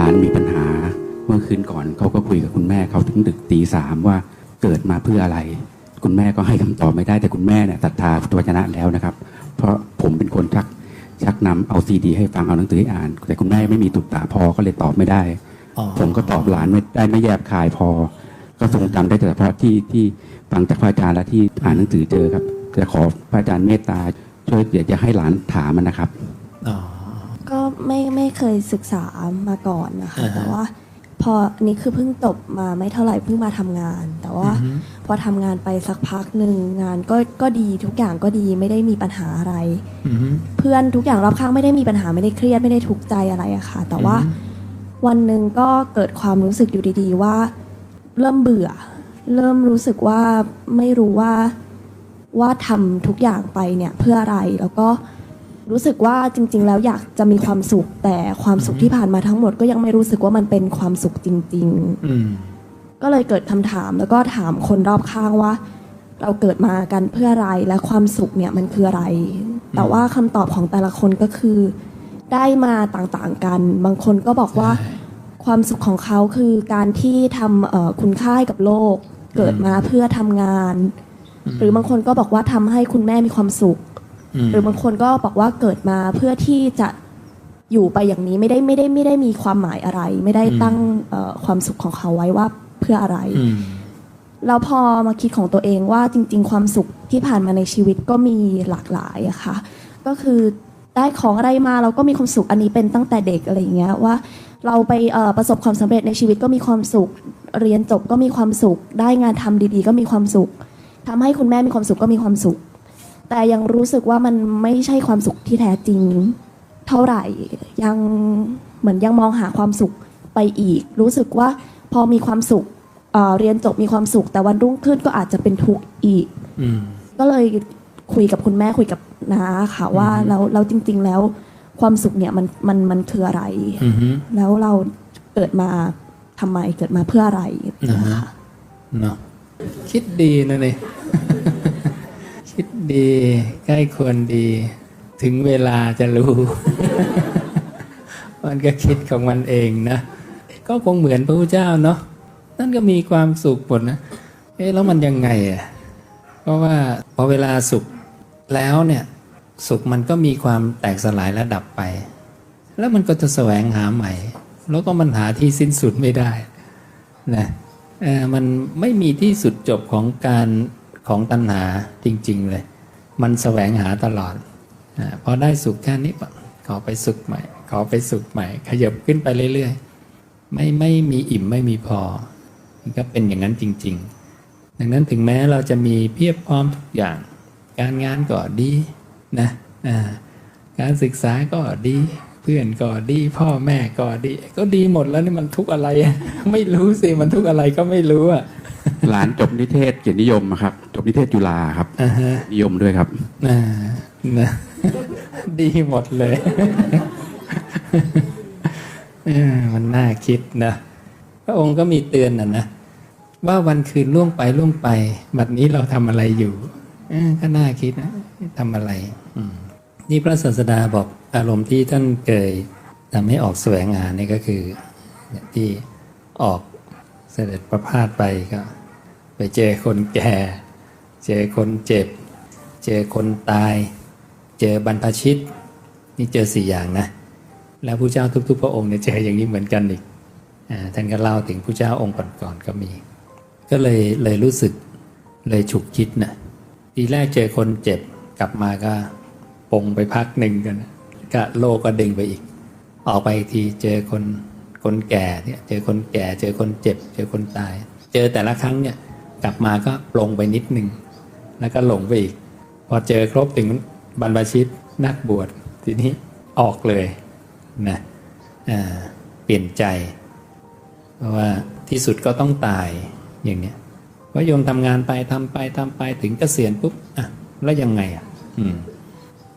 หลานมีปัญหา เมื่อคืนก่อนเขาก็คุยกับคุณแม่เขาถึงดึกตีสามว่าเกิดมาเพื่ออะไร คุณแม่ก็ให้คำตอบไม่ได้แต่คุณแม่เนี่ยศรัทธาพุทธวจนะแล้วนะครับ เพราะผมเป็นคนชักชักนำเอาซีดี ให้ฟังเอาหนังสือให้อ่าน แต่คุณแม่ไม่มีตุตตาพอก็เลยตอบไม่ได้อ๋อผมก็ตอบหลานไม่ได้ไม่แยบคายพอ ก็ทรงจำได้แต่เฉพาะที่ที่ฟังจากพระอาจารย์และที่อ่านหนังสือเจอครับจะขอพระอาจารย์เมตตาช่วยเดี๋ยวจะให้หลานถามมันนะครับอ๋อก็ ไม่ไม่เคยศึกษามาก่อนนะคะ อ่าฮะแต่ว่า พออันนี้คือเพิ่งจบมาไม่เท่าไหร่เพิ่งมาทำงาน แต่ว่าอือฮึ พอทำงานไปสักพักหนึ่งงานก็ก็ดีทุกอย่างก็ดีไม่ได้มีปัญหาอะไร อือฮึ เพื่อนทุกอย่างรอบข้างไม่ได้มีปัญหาไม่ได้เครียดไม่ได้ทุกข์ใจอะไรอะค่ะ แต่ว่าอือฮึวันหนึ่งก็เกิดความรู้สึกอยู่ดีๆว่า เริ่มเบื่อ เริ่มรู้สึกว่าไม่รู้ว่าว่าทำทุกอย่างไปเนี่ยเพื่ออะไรแล้วก็ รู้สึกว่าจริง ๆ แล้วอยากจะมีความสุข แต่ความสุขที่ผ่านมาทั้งหมดก็ยังไม่รู้สึกว่ามันเป็นความสุขจริงๆอืมก็เลยเกิดคำถามแล้วก็ถามคนรอบข้างว่า เราเกิดมากันเพื่ออะไรและความสุขเนี่ยมันคืออะไร แต่ว่าคำตอบของแต่ละคนก็คือ ได้มาต่างๆกัน บางคนก็บอกว่าใช่ความสุขของเขาคือการที่ทำเอ่อคุณค่าให้กับโลก เกิดมาเพื่อทำงาน หรือบางคนก็บอกว่าทำให้คุณแม่มีความสุขอืม หรือบางคนก็บอกว่าเกิดมาเพื่อที่จะอยู่ไปอย่างนี้ไม่ได้ไม่ได้ไม่ได้มีความหมายอะไร ไม่ได้ตั้งเอ่อความสุขของเขาไว้ว่าเพื่ออะไรอืมแล้วพอมาคิดของตัวเองว่าจริง ๆ ความสุขที่ผ่านมาในชีวิตก็มีหลากหลายอะค่ะ ก็คือได้ของอะไรมาเราก็มีความสุขอันนี้เป็นตั้งแต่เด็กอะไรอย่างเงี้ยว่า เราไปเอ่อประสบความสำเร็จในชีวิตก็มีความสุข เรียนจบก็มีความสุข ได้งานทำดีๆ ก็มีความสุขทำให้คุณแม่มีความสุขก็มีความสุข แต่ยังรู้สึกว่ามันไม่ใช่ความสุขที่แท้จริง เท่าไหร่ ยังเหมือนยังมองหาความสุขไปอีก รู้สึกว่าพอมีความสุขเอ่อเรียนจบมีความสุข แต่วันรุ่งขึ้นก็อาจจะเป็นทุกข์อีกอืมก็เลยคุยกับคุณแม่คุยกับน้าค่ะว่าเราเราจริง ๆ แล้วความสุขเนี่ยมันมันมันคืออะไรอือฮึแล้วเราเกิดมาทำไมเกิดมาเพื่ออะไรนะคะเนาะคิดดีนะเนี่ย คิดดีใกล้ควรดี ถึงเวลาจะรู้ มันก็คิดของมันเองนะ ก็คงเหมือนพระพุทธเจ้าเนาะนั่นก็มีความสุขหมดนะเอ๊ะแล้วมันยังไงอะเพราะว่าพอเวลาสุขแล้วเนี่ยสุขมันก็มีความแตกสลายและดับไป แล้วมันก็จะแสวงหาใหม่ แล้วก็มันหาที่สิ้นสุดไม่ได้นะเออมันไม่มีที่สุดจบของการ ของตัณหาจริง ๆ เลย มันแสวงหาตลอดอพอได้สุขแค่นี้ปั๊บขอไปสุขใหม่ ขอไปสุขใหม่ ขยับขึ้นไปเรื่อยๆ ไม่ไม่มีอิ่มไม่มีพอ มันก็เป็นอย่างนั้นจริง ๆ ดังนั้นถึงแม้เราจะมีเพียบพร้อมทุกอย่าง การงานก็ดีนะการศึกษาก็ดีเพื่อนก็ดีพ่อแม่ก็ดี ก็ดีหมดแล้วนี่มันทุกอะไร ไม่รู้สิมันทุกอะไรก็ไม่รู้อะ หลานจบนิเทศเกียรตินิยมอะครับ จบนิเทศจุฬาครับ อ่าฮะนิยมด้วยครับ อ่านะ ดีหมดเลยเออมันน่าคิดนะ พระองค์ก็มีเตือนนะนะ ว่าวันคืนล่วงไปล่วงไป บัดนี้เราทำอะไรอยู่เออก็น่าคิดนะทำอะไรอืมนี่พระศาสดาบอกอารมณ์ที่ท่านเคยทำให้ออกแสวงหานี่ก็คือเนี่ยที่ออกเสด็จประพาสไปก็ ไปเจอคนแก่ เจอคนเจ็บ เจอคนตาย เจอบรรพชิต นี่เจอสี่อย่างนะ แล้วผู้เจ้าทุก ๆ พระองค์เนี่ยเจออย่างนี้เหมือนกันอีกอท่านก็เล่าถึงผู้เจ้าองค์ก่อนๆก็มี ก็เลยเลยรู้สึกเลยฉุกคิดนะทีแรกเจอคนเจ็บกลับมาก็ปงไปพักหนึ่งกันก็โลกก็ดึงไปอีก ออกไปทีเจอคนคนแก่เนี่ยเจอคนแก่ เจอคนเจ็บ เจอคนตาย เจอแต่ละครั้งเนี่ย กลับมาก็ปลงไปนิดหนึ่งแล้วก็หลงไปอีก พอเจอครบถึงบรรพชิตนักบวชทีนี้ออกเลยนะเปลี่ยนใจ เพราะว่าที่สุดก็ต้องตายอย่างเนี้ยพราะโยมทำงานไปทำไปทำไปถึงเกษียณปุ๊บอะแล้วยังไงอะ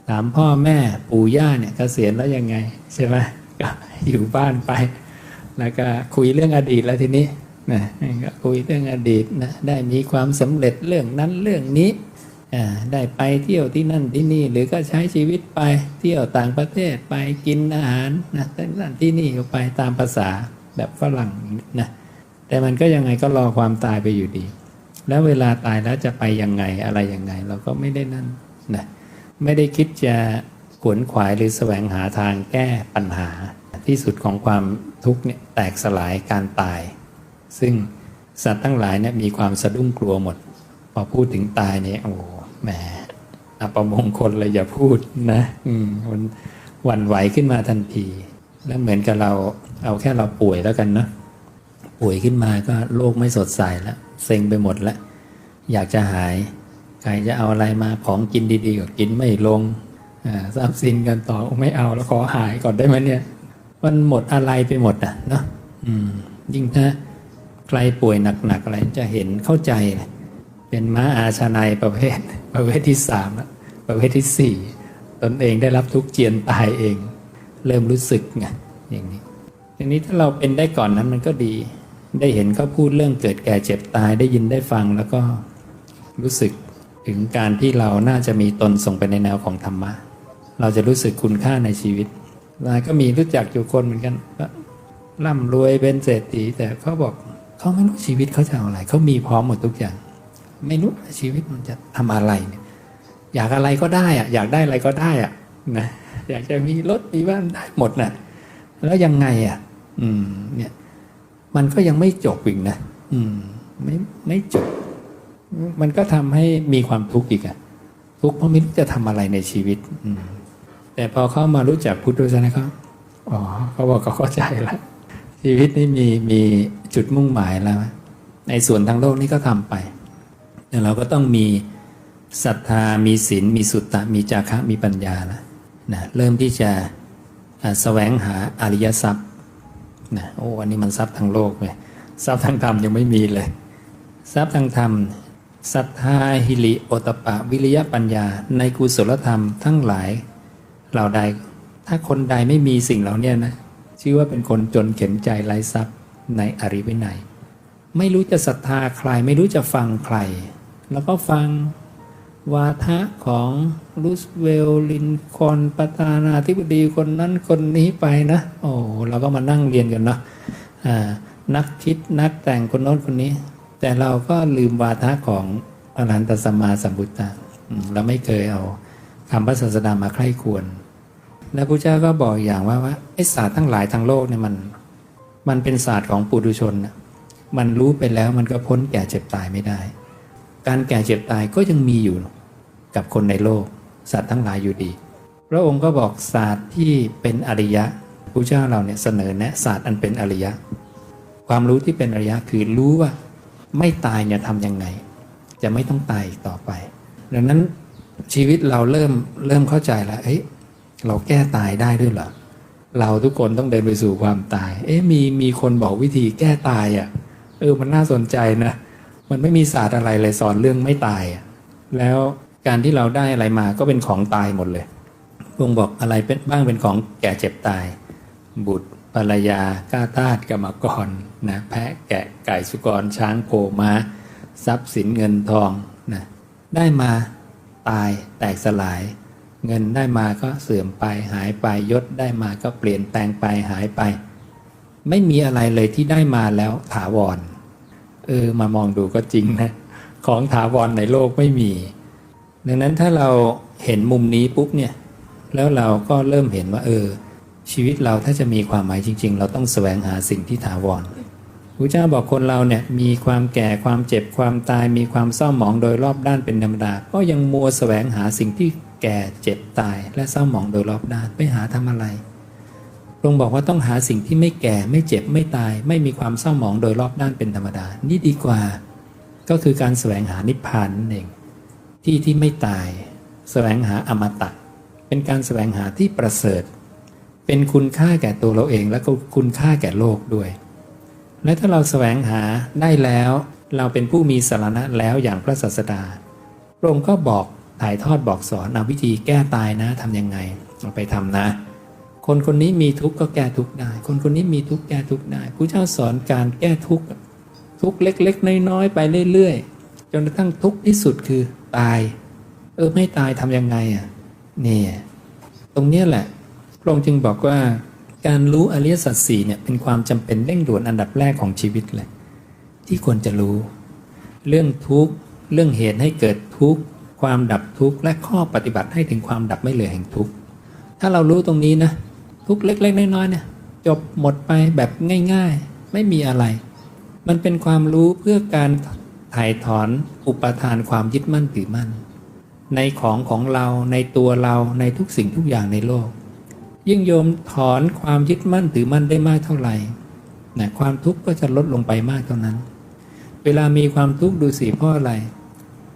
ถามพ่อแม่ปู่ย่าเนี่ยเกษียณแล้วยังไง ใช่ไหมก็อยู่บ้านไป แล้วก็คุยเรื่องอดีตแล้วทีนี้ นะก็คุยเรื่องอดีตนะได้มีความสำเร็จเรื่องนั้นเรื่องนี้ได้ไปเที่ยวที่นั่นที่นี่หรือก็ใช้ชีวิตไปเที่ยวต่างประเทศไปกินอาหารนะที่นั่นที่นี่ก็ไปตามภาษาแบบฝรั่งนะแต่มันก็ยังไงก็รอความตายไปอยู่ดี แล้วเวลาตายแล้วจะไปยังไงอะไรยังไง เราก็ไม่ได้นั่นนะไม่ได้คิดจะขวนขวายหรือแสวงหาทางแก้ปัญหาที่สุดของความทุกข์เนี่ยแตกสลายการตาย ซึ่งสัตว์ทั้งหลายเนี่ยมีความสะดุ้งกลัวหมด พอพูดถึงตายเนี่ยโอ้แหมอัปมงคลเลยอย่าพูดนะ อืมมันหวั่นไหวขึ้นมาทันที แล้วเหมือนกับเราเอาแค่เราป่วยแล้วกันเนาะป่วยขึ้นมาก็โลกไม่สดใสแล้วเซ็งไปหมดแล้วอยากจะหาย ใครจะเอาอะไรมาของกินดีๆก็กินไม่ลงอ่าทรัพย์สินกันต่อไม่เอาแล้วขอหายก่อนได้ไหมเนี่ย มันหมดอะไรไปหมดอะเนาะอืมยิ่งถ้า ใครป่วยหนักๆอะไรจะเห็นเข้าใจ เป็นม้าอาชนายประเภท ประเภทที่สามอะประเภทที่สี่ตนเองได้รับทุกเจียนตายเอง เริ่มรู้สึกไงอย่างนี้ทีนี้ถ้าเราเป็นได้ก่อนนั้นมันก็ดี ได้เห็นเขาพูดเรื่องเกิดแก่เจ็บตายได้ยินได้ฟังแล้วก็รู้สึกถึงการที่เราน่าจะมีตนส่งไปในแนวของธรรมะ เราจะรู้สึกคุณค่าในชีวิตแล้วก็มีรู้จักอยู่คนเหมือนกันร่ำรวยเป็นเศรษฐีแต่เขาบอก เขาไม่รู้ชีวิตเขาจะเอาอะไรเขามีพร้อมหมดทุกอย่าง ไม่รู้ชีวิตมันจะทำอะไรเนี่ยอยากอะไรก็ได้อะอยากได้อะไรก็ได้อะนะอยากจะมีรถมีบ้านได้หมดนะแล้วยังไงอะ อืม เนี่ย มันก็ยังไม่จบอีกนะอืม ไม่ไม่จบ มันก็ทำให้มีความทุกข์อีกอะทุกข์เพราะไม่รู้จะทำอะไรในชีวิต อืม แต่พอเขามารู้จักพุทธศาสนาเขาอ๋อเขาบอกเขาเข้าใจแล้ว ชีวิตนี้มีมีจุดมุ่งหมายแล้ว ในส่วนทางโลกนี่ก็ทำไปแต่เราก็ต้องมีศรัทธามีศีลมีสุตตะมีจาคะมีปัญญาแล้วนะเริ่มที่จะอ่าแสวงหาอริยทรัพย์นะโอ้อันนี้มันทรัพย์ทางโลกเลยทรัพย์ทางธรรมยังไม่มีเลย ทรัพย์ทางธรรมศรัทธาหิริโอตปปะวิริยะปัญญา ในกุศลธรรมทั้งหลายเหล่าใด ถ้าคนใดไม่มีสิ่งเหล่านี้นะ ชื่อว่าเป็นคนจนเข็นใจไร้ทรัพย์ในอริวินัย ไม่รู้จะศรัทธาใคร ไม่รู้จะฟังใคร แล้วก็ฟังวาทะของรูสเวลลินคอนประธานาธิบดีคนนั้นคนนี้ไปนะ โอ้เราก็มานั่งเรียนกันเนาะนักคิดนักแต่งคนโน้นคนนี้ แต่เราก็ลืมวาทะของอรหันตสมาสัมพุทธะเราไม่เคยเอาคำพระศาสดามาใคร่ควร แล้วพระเจ้าก็บอกอย่างว่าว่าไอ้ศาสตร์ทั้งหลายทางโลกเนี่ยมัน มันเป็นศาสตร์ของปุถุชนนะมันรู้ไปแล้วมันก็พ้นแก่เจ็บตายไม่ได้ การแก่เจ็บตายก็ยังมีอยู่กับคนในโลก สัตว์ทั้งหลายอยู่ดี พระองค์ก็บอกศาสตร์ที่เป็นอริยะพระเจ้าเราเนี่ยเสนอแนะศาสตร์อันเป็นอริยะ ความรู้ที่เป็นอริยะคือรู้ว่าไม่ตายเนี่ยทำยังไง จะไม่ต้องตายอีกต่อไป ดังนั้นชีวิตเราเริ่มเริ่มเข้าใจแล้วเอ้ย เราแก้ตายได้ด้วยเหรอเราทุกคนต้องเดินไปสู่ความตาย เอ๊ะมีมีคนบอกวิธีแก้ตายอะเออมันน่าสนใจนะ มันไม่มีศาสตร์อะไรเลยสอนเรื่องไม่ตายอะแล้วการที่เราได้อะไรมาก็เป็นของตายหมดเลยพระองบอกอะไรเป็นบ้างเป็นของแก่เจ็บตาย บุตรภรรยาก้าทาสกรรมกรนะแพะแกะไก่สุกรช้างโคม้าทรัพย์สินเงินทองนะได้มาตายแตกสลาย เงินได้มาก็เสื่อมไปหายไปยศได้มาก็เปลี่ยนแปลงไปหายไป ไม่มีอะไรเลยที่ได้มาแล้วถาวร เออมามองดูก็จริงนะ ของถาวรในโลกไม่มี ดังนั้นถ้าเราเห็นมุมนี้ปุ๊บเนี่ย แล้วเราก็เริ่มเห็นว่า เออ ชีวิตเราถ้าจะมีความหมายจริง ๆ เราต้องแสวงหาสิ่งที่ถาวรพระเจ้าบอกคนเราเนี่ยมีความแก่ความเจ็บความตายมีความเศร้าหมองโดยรอบด้านเป็นธรรมดา ก็ยังมัวแสวงหาสิ่งที่ แก่เจ็บตายและเศร้าหมองโดยรอบด้านไปหาทำอะไรพระองค์บอกว่าต้องหาสิ่งที่ไม่แก่ไม่เจ็บไม่ตาย ไม่มีความเศร้าหมองโดยรอบด้านเป็นธรรมดา นี่ดีกว่า ก็คือการแสวงหานิพพานนั่นเองที่ที่ไม่ตาย แสวงหาอมตะ เป็นการแสวงหาที่ประเสริฐ เป็นคุณค่าแก่ตัวเราเอง และก็คุณค่าแก่โลกด้วย และถ้าเราแสวงหาได้แล้ว เราเป็นผู้มีสารณะแล้วอย่างพระศาสดาพระองค์ก็บอก ถ่ายทอดบอกสอนเอาวิธีแก้ตายนะทำยังไงเอาไปทำนะ คนคนนี้มีทุกข์ก็แก้ทุกข์ได้ คนคนนี้มีทุกข์แก้ทุกข์ได้พระเจ้าสอนการแก้ทุกข์ทุกข์เล็ก ๆ น้อยๆไปเรื่อยๆจนกระทั่งทุกข์ที่สุดคือตาย เออไม่ตายทำยังไงอะนี่ตรงเนี้ยแหละพระองค์จึงบอกว่าการรู้อริยสัจสี่เนี่ยเป็นความจำเป็นเร่งด่วนอันดับแรกของชีวิตเลยที่ควรจะรู้ เรื่องทุกข์เรื่องเหตุให้เกิดทุกข์ ความดับทุกข์และข้อปฏิบัติให้ถึงความดับไม่เหลือแห่งทุกข์ถ้าเรารู้ตรงนี้นะทุกข์เล็ก ๆ น้อยๆเนี่ยจบหมดไปแบบง่าย ๆ ไม่มีอะไร มันเป็นความรู้เพื่อการถ่ายถอนอุปทานความยึดมั่นถือมั่น ในของของเราในตัวเราในทุกสิ่งทุกอย่างในโลก ยิ่งโยมถอนความยึดมั่นถือมั่นได้มากเท่าไหร่นะความทุกข์ก็จะลดลงไปมากเท่านั้น เวลามีความทุกข์ดูสิเพราะอะไร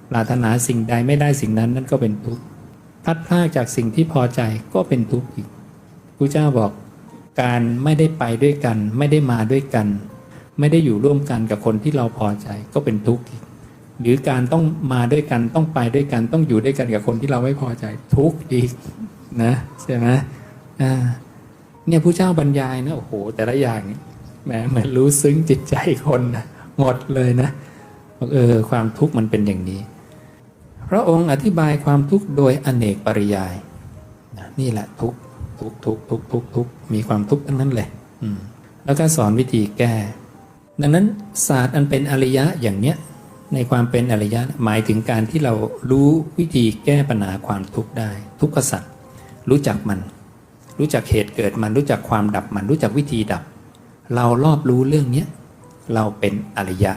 ปรารถนาสิ่งใดไม่ได้สิ่งนั้นนั่นก็เป็นทุกข์พลัดพรากจากสิ่งที่พอใจก็เป็นทุกข์อีกพระเจ้าบอกการไม่ได้ไปด้วยกัน ไม่ได้มาด้วยกัน ไม่ได้อยู่ร่วมกันกับคนที่เราพอใจก็เป็นทุกข์อีกหรือการต้องมาด้วยกันต้องไปด้วยกันต้องอยู่ด้วยกันกับคนที่เราไม่พอใจทุกข์อีกนะใช่ไหมอ่าเนี่ยผู้เจ้าบรรยายนะโอ้โห แต่ละอย่างแหมเหมือนรู้ซึ้งจิตใจคนนะหมดเลยนะบอกเออความทุกข์มันเป็นอย่างนี้ พระองค์อธิบายความทุกข์โดยอเนกปริยายนี่แหละทุกข์ทุกข์ทุกข์ทุกข์ทุกข์ทุกมีความทุกข์ทั้งนั้นเลยแล้วก็สอนวิธีแก้ ดังนั้นศาสตร์อันเป็นอริยะอย่างเนี้ยในความเป็นอริยะหมายถึงการที่เรารู้วิธีแก้ปัญหาความทุกข์ได้ ทุกขสัตว์รู้จักมัน รู้จักเหตุเกิดมันรู้จักความดับมันรู้จักวิธีดับ เรารอบรู้เรื่องเนี้ยเราเป็นอริยะ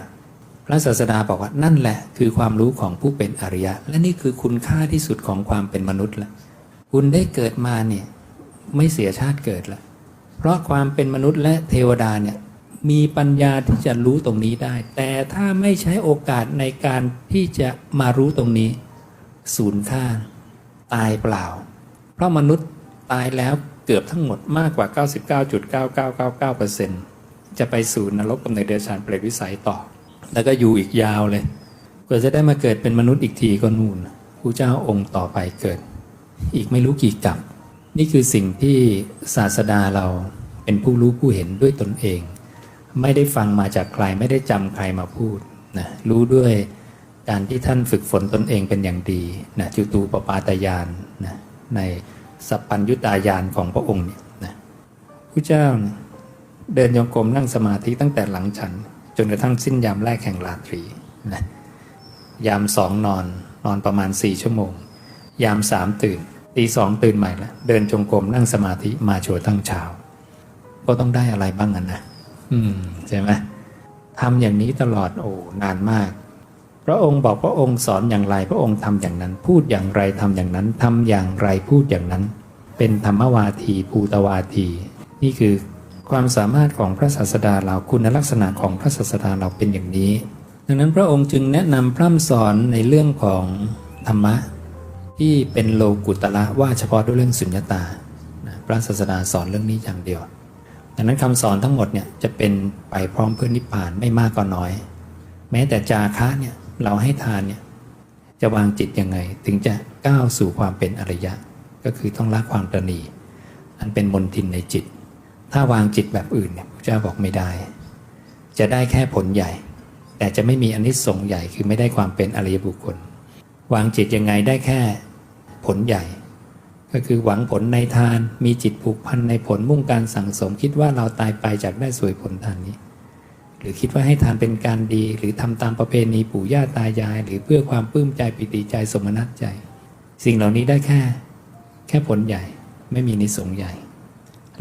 ระศาสดาบอกว่านั่นแหละ คือความรู้ของผู้เป็นอริยะ และนี่คือคุณค่าที่สุดของความเป็นมนุษย์ละคุณได้เกิดมาเนี่ยไม่เสียชาติเกิดละเพราะความเป็นมนุษย์และเทวดาเนี่ยมีปัญญาที่จะรู้ตรงนี้ได้ แต่ถ้าไม่ใช้โอกาสในการที่จะมารู้ตรงนี้สูญค่า ตายเปล่า เพราะมนุษย์ตายแล้วเกือบทั้งหมดมากกว่า 99.9999%จะไปสู่นรกกำเนิดเดรัจฉานเปรตวิสัยต่อ แล้วก็อยู่อีกยาวเลยกว่าจะได้มาเกิดเป็นมนุษย์อีกทีก็นู่นผู้เจ้าองค์ต่อไปเกิด อีกไม่รู้กี่กับ นี่คือสิ่งที่ศาสดาเราเป็นผู้รู้ผู้เห็นด้วยตนเอง ไม่ได้ฟังมาจากใครไม่ได้จำใครมาพูดนะรู้ด้วยการที่ท่านฝึกฝนตนเองเป็นอย่างดีนะจุตูปปาตายานนะในสัพพัญยุตายานของพระองค์เนี่ยนะผู้เจ้าเดินโยงกรมนั่งสมาธิตั้งแต่หลังฉัน นกระทั่งสิ้นยามแรกแห่งราตรีนะยามสองนอนนอนประมาณสี่ชั่วโมง ยามสามตื่นตีสองตื่นใหม่ล้วเดินจงกรมนั่งสมาธิมาโชว์ทั้งเช้า ก็ต้องได้อะไรบ้างกันนะอืมใช่ไหมทำอย่างนี้ตลอดโอ้นานมาก พระองค์บอกพระองค์สอนอย่างไรพระองค์ทำอย่างนั้น พูดอย่างไรทำอย่างนั้นทำอย่างไรพูดอย่างนั้น เป็นธรรมวาทีภูตวาที นี่คือ ความสามารถของพระศาสดาเราคุณลักษณะของพระศาสดาเราเป็นอย่างนี้ ดังนั้นพระองค์จึงแนะนำพร่ำสอนในเรื่องของธรรมะ ที่เป็นโลกุตละว่าเฉพาะด้วยเรื่องสุญญตา พระศาสดาสอนเรื่องนี้อย่างเดียว ดังนั้นคำสอนทั้งหมดเนี่ยจะเป็นไปพร้อมเพื่อนิพพานไม่มากก็น้อย แม้แต่จาคะเนี่ยเราให้ทานเนี่ยจะวางจิตยังไงถึงจะก้าวสู่ความเป็นอริยะ ก็คือต้องละความตระหนีอันเป็นมนทินในจิต ถ้าวางจิตแบบอื่นเนี่ยพระเจ้าบอกไม่ได้ จะได้แค่ผลใหญ่ แต่จะไม่มีอนิสงส์ใหญ่คือไม่ได้ความเป็นอริยบุคคล วางจิตยังไงได้แค่ผลใหญ่ ก็คือหวังผลในทาน มีจิตผูกพันในผลมุ่งการสั่งสม คิดว่าเราตายไปจากได้สวยผลทานนี้ หรือคิดว่าให้ทานเป็นการดี หรือทำตามประเพณีปู่ย่าตายาย หรือเพื่อความปลื้มใจปิติใจสมนัตใจ สิ่งเหล่านี้ได้แค่ แค่ผลใหญ่ไม่มีนิสงส์ใหญ่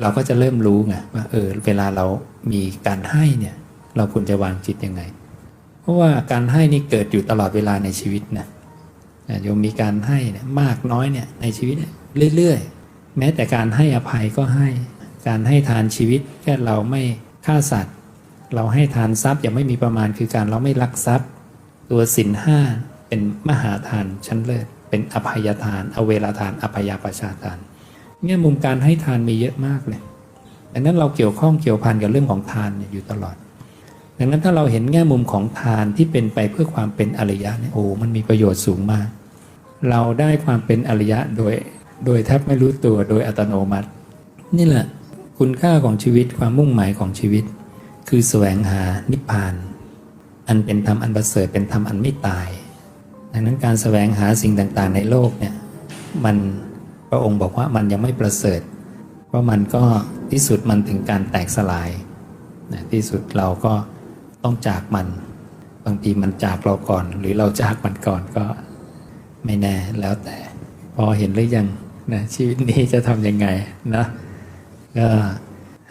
เราก็จะเริ่มรู้ไงว่าเออเวลาเรามีการให้เนี่ย เราควรจะวางจิตยังไง เพราะว่าการให้นี่เกิดอยู่ตลอดเวลาในชีวิตนะอะโยมมีการให้เนี่ยมากน้อยเนี่ยในชีวิตเรื่อยๆ แม้แต่การให้อภัยก็ให้ การให้ทานชีวิตแค่เราไม่ฆ่าสัตว์ เราให้ทานทรัพย์อย่างไม่มีประมาณคือการเราไม่ลักทรัพย์ ตัวสินห้าเป็นมหาทานชั้นเลิศเป็นอภัยทาน อเวลาทานอภัยประชาทาน แง่มุมการให้ทานมีเยอะมากเลยดังนั้นเราเกี่ยวข้องเกี่ยวพันกับเรื่องของทานอยู่ตลอด ดังนั้นถ้าเราเห็นแง่มุมของทานที่เป็นไปเพื่อความเป็นอริยะเนี่ยโอ้มันมีประโยชน์สูงมาก เราได้ความเป็นอริยะโดย โดยแทบไม่รู้ตัวโดยอัตโนมัติ นี่แหละ คุณค่าของชีวิตความมุ่งหมายของชีวิต คือแสวงหานิพพาน อันเป็นธรรมอันประเสริฐเป็นธรรมอันไม่ตาย ดังนั้นการแสวงหาสิ่งต่างๆ ในโลกเนี่ยมัน พระองค์บอกว่ามันยังไม่ประเสริฐ เพราะมันก็ที่สุดมันถึงการแตกสลายนะที่สุดเราก็ต้องจากมัน บางทีมันจากเราก่อน หรือเราจากมันก่อนก็ไม่แน่แล้วแต่ พอเห็นหรือยังนะชีวิตนี้จะทำยังไงนะก็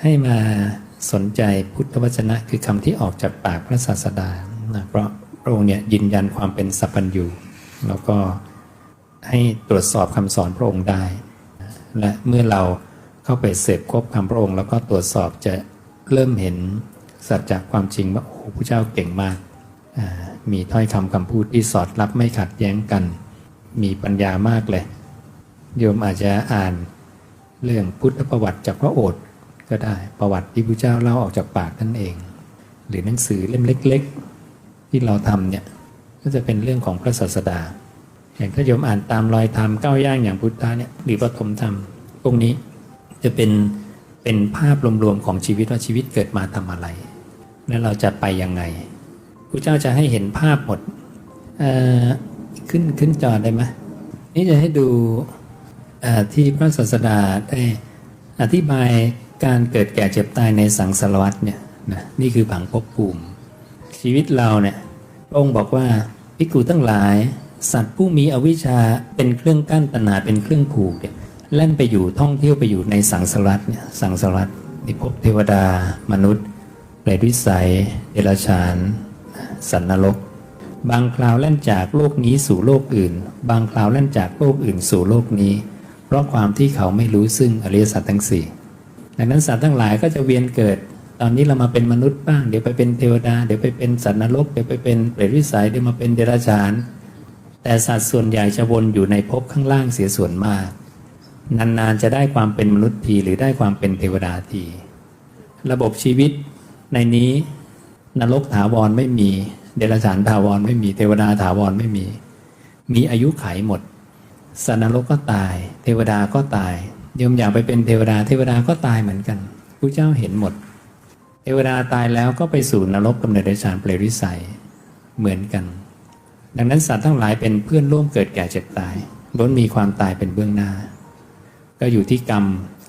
ให้มาสนใจพุทธวจนะคือคำที่ออกจากปากพระศาสดานะเพราะพระองค์เนี่ยยืนยันความเป็นสัพพัญญูแล้วก็ ให้ตรวจสอบคำสอนพระองค์ได้ และเมื่อเราเข้าไปเสพคบคำพระองค์ แล้วก็ตรวจสอบจะเริ่มเห็นสัจจะความจริงว่าโอ้พระเจ้าเก่งมาก มีถ้อยคำคำพูดที่สอดรับไม่ขัดแย้งกัน มีปัญญามากเลย โยมอาจจะอ่านเรื่องพุทธประวัติจากพระโอษฐ์ก็ได้ประวัติที่พระเจ้าเล่าออกจากปากท่านเอง หรือหนังสือเล่มเล็ก ๆ ที่เราทำเนี่ยก็จะเป็นเรื่องของพระศาสดา อย่างถ้าโยมอ่านตามรอยธรรมก้าวย่างอย่างพุทธะเนี่ยหรือปฐมธรรมพวกนี้จะเป็นเป็นภาพรวมๆของชีวิตว่าชีวิตเกิดมาทำอะไร แล้วเราจะไปยังไงพระเจ้าจะให้เห็นภาพหมดเอ่อขึ้นขึ้นจอได้ไหมนี่จะให้ดูเอ่อที่พระศาสดาได้อธิบายการเกิดแก่เจ็บตายในสังสารวัฏเนี่ยนะนี่คือผังภพภูมิ ชีวิตเราเนี่ยพระองค์บอกว่าภิกขุทั้งหลาย สัตว์ผู้มีอวิชชาเป็นเครื่องกั้นตัณหาเป็นเครื่องผูกเนี่ยแล่นไปอยู่ท่องเที่ยวไปอยู่ในสังสารวัฏเนี่ยสังสารวัฏนิพพเทวดามนุษย์เปรตวิสัยเดรัจฉาน สันนรก บางคราวแล่นจากโลกนี้สู่โลกอื่น บางคราวแล่นจากโลกอื่นสู่โลกนี้ เพราะความที่เขาไม่รู้ซึ่งอริยสัจทั้งสี่ดังนั้นสัตว์ทั้งหลายก็จะเวียนเกิด ตอนนี้เรามาเป็นมนุษย์บ้าง เดี๋ยวไปเป็นเทวดา เดี๋ยวไปเป็นสัตว์นรก เดี๋ยวไปเป็นเปรตวิสัย เดี๋ยวมาเป็นเดรัจฉาน แต่สัตว์ส่วนใหญ่จะวนอยู่ในภพข้างล่างเสียส่วนมาก นานๆจะได้ความเป็นมนุษย์ทีหรือได้ความเป็นเทวดาที ระบบชีวิตในนี้นรกถาวรไม่มี เดรัจฉานถาวรไม่มีเทวดาถาวรไม่มี มีอายุไขหมดสัตว์นรกก็ตาย เทวดาก็ตายโยมอยากไปเป็นเทวดาเทวดาก็ตายเหมือนกันพระเจ้าเห็นหมด เทวดาตายแล้วก็ไปสู่นรกกำเนิดเดรัจฉานเปรตวิสัยเหมือนกัน ดังนั้นสัตว์ทั้งหลายเป็นเพื่อนร่วมเกิดแก่เจ็บตายล้นมีความตายเป็นเบื้องหน้า ก็อยู่ที่กรรม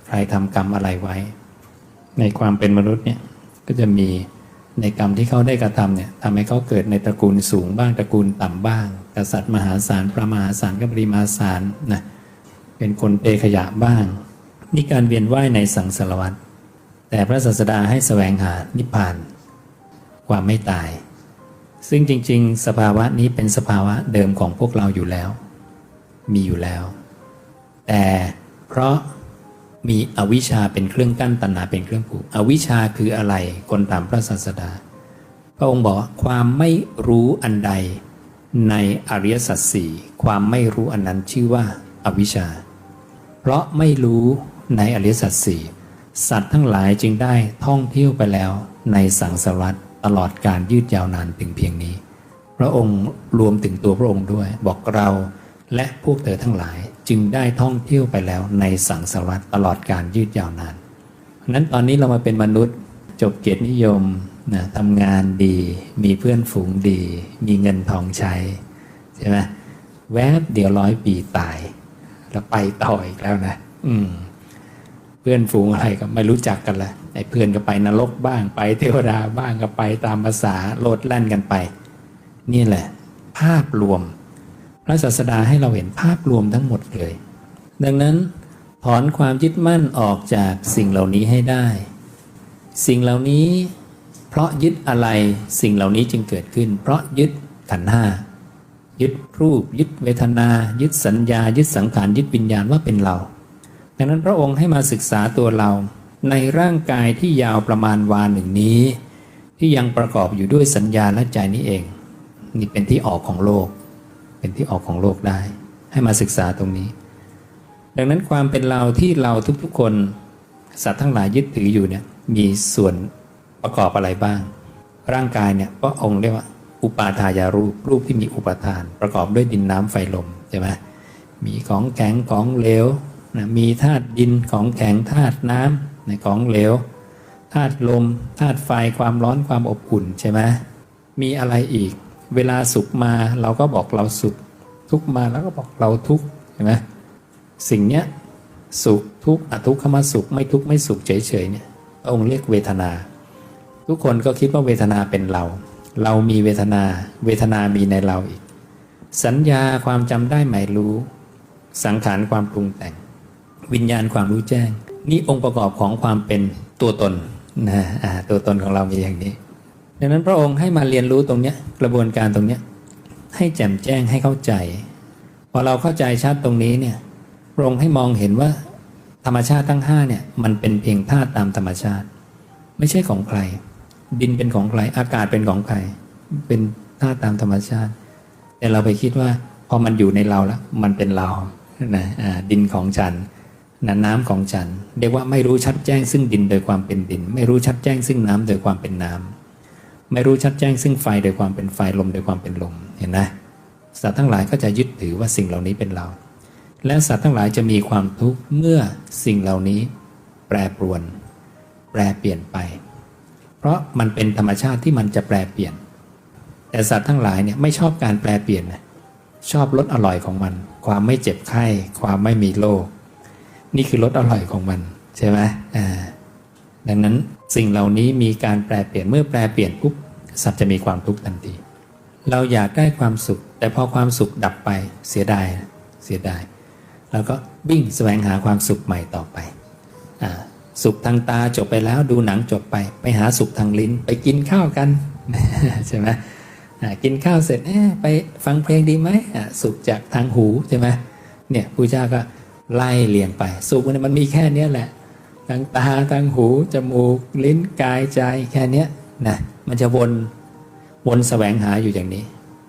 ใครทำกรรมอะไรไว้ ในความเป็นมนุษย์เนี่ยก็จะมีในกรรมที่เขาได้กระทำเนี่ยทำให้เขาเกิดในตระกูลสูงบ้างตระกูลต่ำบ้าง กษัตริย์มหาศาลพระมหาศาลก็ปริมาศาลนะเป็นคนเปขยะบ้างนี่การเวียนว่ายในสังสารวัฏแต่พระศาสดาให้แสวงหานิพพาน ความไม่ตาย ซึ่งจริง ๆ สภาวะนี้เป็นสภาวะเดิมของพวกเราอยู่แล้ว มีอยู่แล้ว แต่เพราะมีอวิชชาเป็นเครื่องกั้นตัณหาเป็นเครื่องผูก อวิชชาคืออะไร คนถามพระศาสดา พระองค์บอกความไม่รู้อันใดในอริยสัจสี่ความไม่รู้อันนั้นชื่อว่าอาวิชชา เพราะไม่รู้ในอริยสัจสี่สัตว์ทั้งหลายจึงได้ท่องเที่ยวไปแล้วในสังสารวัฏ ตลอดการยืดยาวนานถึงเพียงนี้ พระองค์รวมถึงตัวพระองค์ด้วย บอกเราและพวกเธอทั้งหลายจึงได้ท่องเที่ยวไปแล้วในสังสารวัฏตลอดการยืดยาวนานนั้นตอนนี้เรามาเป็นมนุษย์จบเกียรตินิยมนะทำงานดี มีเพื่อนฝูงดี มีเงินทองใช้ใช่ไหมแวบเดียวร้อยปีตาย แล้วไปต่ออีกแล้วนะ อืม เพื่อนฝูงอะไรก็ไม่รู้จักกันละ ไอ้เพื่อนก็ไปนรกบ้างไปเทวดาบ้างก็ไปตามภาษาโลดแล่นกันไป นี่แหละ ภาพรวม พระศาสดาให้เราเห็นภาพรวมทั้งหมดเลย ดังนั้น ถอนความยึดมั่นออกจากสิ่งเหล่านี้ให้ได้ สิ่งเหล่านี้ เพราะยึดอะไรสิ่งเหล่านี้จึงเกิดขึ้น เพราะยึดขันห้ายึดรูป ยึดเวทนา ยึดสัญญา ยึดสังขารยึดวิญญาณว่าเป็นเรา ดังนั้นพระองค์ให้มาศึกษาตัวเรา ในร่างกายที่ยาวประมาณวาหนึ่งนี้ ที่ยังประกอบอยู่ด้วยสัญญาและใจนี้เอง นี่เป็นที่ออกของโลก เป็นที่ออกของโลกได้ ให้มาศึกษาตรงนี้ ดังนั้นความเป็นเราที่เราทุกๆคน สัตว์ทั้งหลายยึดถืออยู่เนี่ยมีส่วนประกอบอะไรบ้าง ร่างกายเนี่ยพระองค์เรียกว่า อุปาทายารูปรูปที่มีอุปทาน ประกอบด้วยดินน้ำไฟลมใช่ไหมมีของแข็งของเหลวนะมีธาตุดินของแข็งธาตุน้ำ ในของเหลวธาตุลมธาตุไฟความร้อนความอบอุ่นใช่ไหมมีอะไรอีก เวลาสุขมาเราก็บอกเราสุข ทุกมาแล้วก็บอกเราทุกข์เห็นไหมสิ่งเนี้ยสุขทุกอทุกขมสุข ไม่ทุกไม่สุขเฉยๆเนี่ยองค์เรียกเวทนา ทุกคนก็คิดว่าเวทนาเป็นเรา เรามีเวทนา เวทนามีในเราอีก สัญญาความจำได้หมายรู้ สังขารความปรุงแต่ง วิญญาณความรู้แจ้ง นี่องค์ประกอบของความเป็นตัวตนนะตัวตนของเรามีอย่างนี้ ดังนั้นพระองค์ให้มาเรียนรู้ตรงเนี้ยกระบวนการตรงเนี้ยให้แจ่มแจ้งให้เข้าใจ พอเราเข้าใจชัดตรงนี้เนี่ยพระองค์ให้มองเห็นว่าธรรมชาติทั้งห้าเนี่ยมันเป็นเพียงธาตุตามธรรมชาติ ไม่ใช่ของใคร ดินเป็นของใครอากาศเป็นของใคร เป็นธาตุตามธรรมชาติ แต่เราไปคิดว่าพอมันอยู่ในเราแล้วมันเป็นเรานะดินของฉัน นะน้ำของฉัน เรียกว่าไม่รู้ชัดแจ้งซึ่งดินโดยความเป็นดิน ไม่รู้ชัดแจ้งซึ่งน้ำโดยความเป็นน้ำไม่รู้ชัดแจ้งซึ่งไฟโดยความเป็นไฟลมโดยความเป็นลมเห็นไหมสัตว์ทั้งหลายก็จะยึดถือว่าสิ่งเหล่านี้เป็นเรา และสัตว์ทั้งหลายจะมีความทุกข์เมื่อสิ่งเหล่านี้ แปรปรวน แปรเปลี่ยนไป เพราะมันเป็นธรรมชาติที่มันจะแปรเปลี่ยน แต่สัตว์ทั้งหลายเนี่ยไม่ชอบการแปรเปลี่ยนนะชอบรสอร่อยของมัน ความไม่เจ็บไข้ ความไม่มีโรค นี่คือรสอร่อยของมันใช่ไหมอ่าดังนั้นสิ่งเหล่านี้มีการแปรเปลี่ยนเมื่อแปรเปลี่ยนปุ๊บสัตว์จะมีความทุกข์ทันที เราอยากได้ความสุข แต่พอความสุขดับไปเสียดายเสียดายแล้วก็วิ่งแสวงหาความสุขใหม่ต่อไปอ่าสุขทางตาจบไปแล้วดูหนังจบไป ไปหาสุขทางลิ้น ไปกินข้าวกันใช่ไหมอ่ากินข้าวเสร็จเอ๊ะไปฟังเพลงดีไหมอ่าสุขจากทางหูใช่ไหมเนี่ยพระเจ้าก็ ไล่เลียงไป สุขเนี่ยมันมีแค่เนี้ยแหละทางตาทางหู จมูก ลิ้น กายใจแค่เนี้ยนะ มันจะวนวนแสวงหาอยู่อย่างนี้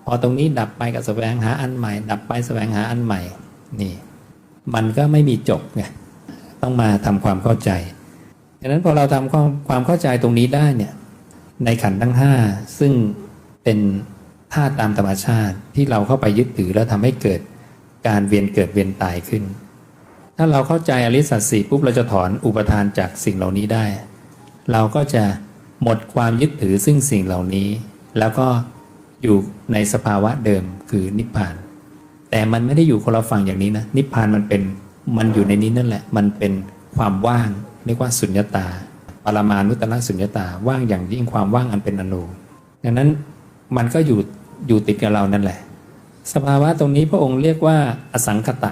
พอตรงนี้ดับไปก็แสวงหาอันใหม่ ดับไปแสวงหาอันใหม่ นี่ มันก็ไม่มีจบไง ต้องมาทำความเข้าใจดังนั้นพอเราทำความความเข้าใจตรงนี้ได้เนี่ย ในขันทั้งห้าซึ่งเป็นธาตุตามธรรมชาติที่เราเข้าไปยึดถือแล้วทำให้เกิดการเวียนเกิดเวียนตายขึ้น ถ้าเราเข้าใจอริสัจสี่ปุ๊บเราจะถอนอุปทานจากสิ่งเหล่านี้ได้ เราก็จะหมดความยึดถือซึ่งสิ่งเหล่านี้ แล้วก็อยู่ในสภาวะเดิมคือนิพพาน แต่มันไม่ได้อยู่คนละฝั่งอย่างนี้นะ นิพพานมันเป็นมันอยู่ในนี้นั่นแหละ มันเป็นความว่างเรียกว่าสุญญตา ปรมานุตตรสุญญตา ว่างอย่างยิ่งความว่างอันเป็นอนุดังนั้นมันก็อยู่อยู่ติดกับเรานั่นแหละ สภาวะตรงนี้พระองค์เรียกว่าอสังคตะ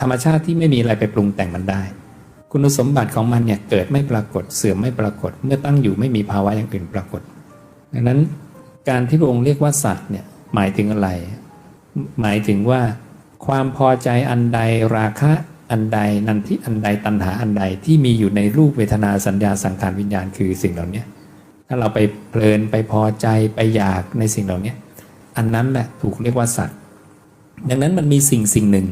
ธรรมชาติที่ไม่มีอะไรไปปรุงแต่งมันได้ คุณสมบัติของมันเนี่ยเกิดไม่ปรากฏเสื่อมไม่ปรากฏ เมื่อตั้งอยู่ไม่มีภาวะอย่างอื่นปรากฏ ดังนั้นการที่พระองค์เรียกว่าสัตว์เนี่ยหมายถึงอะไร หมายถึงว่า ความพอใจอันใดราคะอันใดนันทิอันใดตัณหาอันใดที่มีอยู่ในรูปเวทนาสัญญาสังขารวิญญาณคือสิ่งเหล่านี้ถ้าเราไปเพลินไปพอใจไปอยากในสิ่งเหล่านี้อันนั้นแหละถูกเรียกว่าสัตว์ ดังนั้นมันมีสิ่งสิ่งหนึ่ง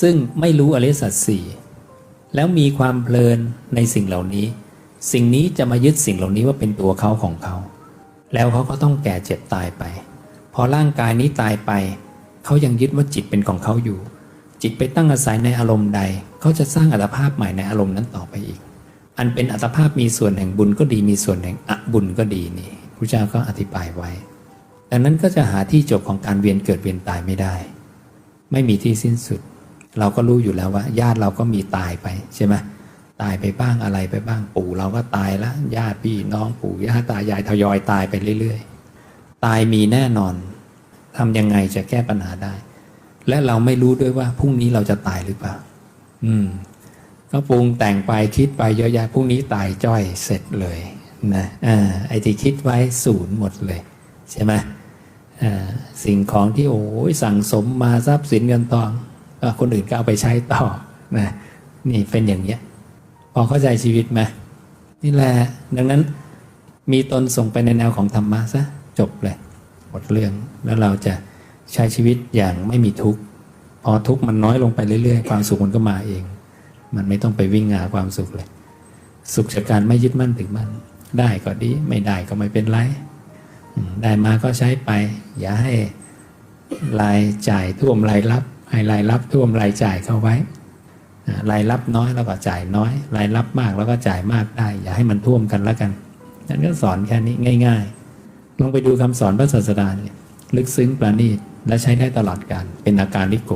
ซึ่งไม่รู้อริสัจสี่แล้วมีความเพลินในสิ่งเหล่านี้ สิ่งนี้จะมายึดสิ่งเหล่านี้ว่าเป็นตัวเขาของเขา แล้วเขาก็ต้องแก่เจ็บตายไป พอร่างกายนี้ตายไป เขายังยึดว่าจิตเป็นของเขาอยู่ จิตไปตั้งอาศัยในอารมณ์ใด เขาจะสร้างอัตภาพใหม่ในอารมณ์นั้นต่อไปอีก อันเป็นอัตภาพมีส่วนแห่งบุญก็ดีมีส่วนแห่งอบุญก็ดีนี่พระเจ้าก็อธิบายไว้ดังนั้นก็จะหาที่จบของการเวียนเกิดเวียนตายไม่ได้ ไม่มีที่สิ้นสุด เราก็รู้อยู่แล้วว่า ญาติเราก็มีตายไปใช่ไหมตายไปบ้างอะไรไปบ้างปู่เราก็ตายแล้วญาติพี่น้องปู่ย่าตายายทยอยตายไปเรื่อยๆ ตายมีแน่นอนทำยังไงจะแก้ปัญหาได้ และเราไม่รู้ด้วยว่าพรุ่งนี้เราจะตายหรือเปล่า อืม ก็ปรุงแต่งไปคิดไปเยอะแยะพรุ่งนี้ตายจ้อยเสร็จเลยนะอ่าไอ้ที่คิดไว้ศูนย์หมดเลย ใช่ไหมอ่าสิ่งของที่โอ้ยสั่งสมมาทรัพย์สินเงินทอง คนอื่นก็เอาไปใช้ต่อนะนี่เป็นอย่างเนี้ยพอเข้าใจชีวิตไหมนี่แหละดังนั้นมีตนส่งไปในแนวของธรรมะซะจบเลยหมดเรื่องแล้วเราจะใช้ชีวิตอย่างไม่มีทุกข์พอทุกข์มันน้อยลงไปเรื่อยๆ ความสุขมันก็มาเอง มันไม่ต้องไปวิ่งหาความสุขเลย สุขจากการไม่ยึดมั่นถึงมั่นได้ก็ดี ไม่ได้ก็ไม่เป็นไรได้มาก็ใช้ไป อย่าให้รายจ่ายท่วมรายรับ ให้รายรับท่วมรายจ่ายเข้าไว้รายรับน้อยเราก็จ่ายน้อย รายรับมากเราก็จ่ายมากได้ อย่าให้มันท่วมกันแล้วกันนั่นก็สอนแค่นี้ง่าย ๆ ลองไปดูคำสอนพระศาสดาเนี่ยลึกซึ้งประณีตและใช้ได้ตลอดการเป็นอาการลิโก